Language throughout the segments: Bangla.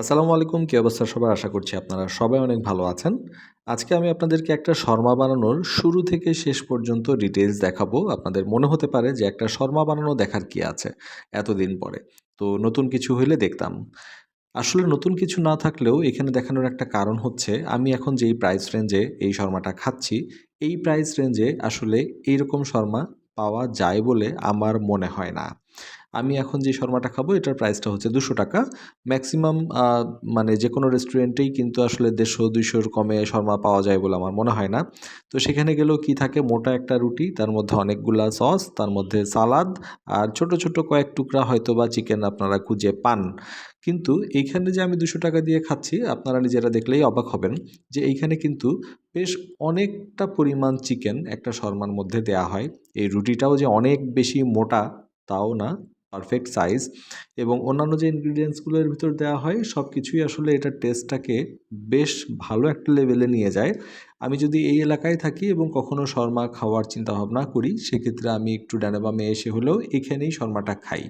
আসসালামু আলাইকুম, কী অবস্থা সবার আশা করছি আপনারা সবাই অনেক ভালো আছেন। আজকে আমি আপনাদেরকে একটা শর্মা বানানোর শুরু থেকে শেষ পর্যন্ত ডিটেলস দেখাবো। আপনাদের মনে হতে পারে যে একটা শর্মা বানানো দেখার কি আছে এতদিন পরে। তো নতুন কিছু হইলে দেখতাম। আসলে নতুন কিছু না থাকলেও এখানে দেখানোর একটা কারণ হচ্ছে, আমি এখন যেই প্রাইস রেঞ্জে এই শর্মাটা খাচ্ছি, এই প্রাইস রেঞ্জে আসলে এইরকম শর্মা পাওয়া যায় বলে আমার মনে হয় না। আমি এখন যে শর্মাটা খাব, এটার প্রাইসটা হচ্ছে দুশো টাকা। ম্যাক্সিমাম মানে যে কোনো রেস্টুরেন্টেই কিন্তু আসলে দেড়শো, দুইশোর কমে শর্মা পাওয়া যায় বলে আমার মনে হয় না। তো সেখানে গেলেও কি থাকে, মোটা একটা রুটি, তার মধ্যে অনেকগুলা সস তার মধ্যে সালাদ আর ছোট ছোট কয়েক টুকরা হয়তো বা চিকেন আপনারা খুঁজে পান। কিন্তু এইখানে যে আমি দুশো টাকা দিয়ে খাচ্ছি, আপনারা নিজেরা দেখলেই অবাক হবেন যে এইখানে কিন্তু বেশ অনেকটা পরিমাণ চিকেন একটা শর্মার মধ্যে দেয়া হয়। এই রুটিটাও যে অনেক বেশি মোটা, তাও না। পারফেক্ট সাইজ এবং অন্যান্য যে ইনগ্রিডিয়েন্টসগুলোর ভিতর দেওয়া হয় সব কিছুই আসলে এটার টেস্টটাকে বেশ ভালো একটা লেভেলে নিয়ে যায়। আমি যদি এই এলাকায় থাকি এবং কখনও শর্মা খাওয়ার চিন্তা ভাবনা করি, সেক্ষেত্রে আমি একটু ডানাবামে এসে হলেও এখানেই শর্মাটা খাই।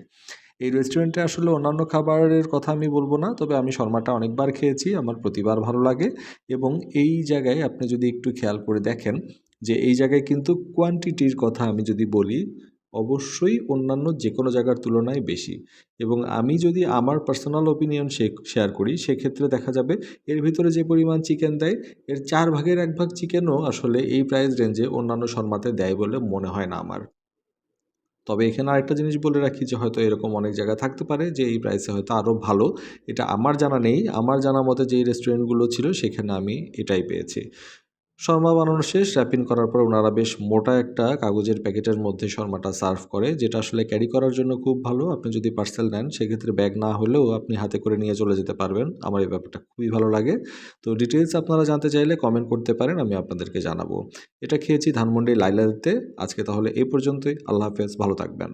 এই রেস্টুরেন্টে আসলে অন্যান্য খাবারের কথা আমি বলব না, তবে আমি শর্মাটা অনেকবার খেয়েছি, আমার প্রতিবার ভালো লাগে এবং এই জায়গায় আপনি যদি একটু খেয়াল করে দেখেন যে এই জায়গায় কিন্তু কোয়ান্টিটির কথা আমি যদি বলি অবশ্যই অন্যান্য যে কোনো জায়গার তুলনায় বেশি। এবং আমি যদি আমার পার্সোনাল ওপিনিয়ন শেয়ার করি, সেক্ষেত্রে দেখা যাবে এর ভিতরে যে পরিমাণ চিকেন দেয়, এর চার ভাগের এক ভাগ চিকেনও আসলে এই প্রাইস রেঞ্জে অন্যান্য শর্মাতে দেয় বলে মনে হয় না আমার। তবে এখানে আরেকটা জিনিস বলে রাখি যে হয়তো এরকম অনেক জায়গা থাকতে পারে যে এই প্রাইসে হয়তো আরও ভালো। এটা আমার জানা নেই। আমার জানা মতে যেই রেস্টুরেন্টগুলো ছিল সেখানে আমি এটাই পেয়েছি। শর্মা বানানো শেষ র্যাপিং করার পর ওনারা বেশ মোটা একটা কাগজের প্যাকেটের মধ্যে শর্মাটা সার্ভ করে, যেটা আসলে ক্যারি করার জন্য খুব ভালো। আপনি যদি পার্সেল নেন, সেক্ষেত্রে ব্যাগ না হলেও আপনি হাতে করে নিয়ে চলে যেতে পারবেন। আমার এই ব্যাপারটা খুবই ভালো লাগে। তো ডিটেলস আপনারা জানতে চাইলে কমেন্ট করতে পারেন, আমি আপনাদেরকে জানাব। এটা খেয়েছি ধানমন্ডি লাইলাদিতে আজকে তাহলে এই পর্যন্তই। আল্লাহ হাফেজ। ভালো থাকবেন।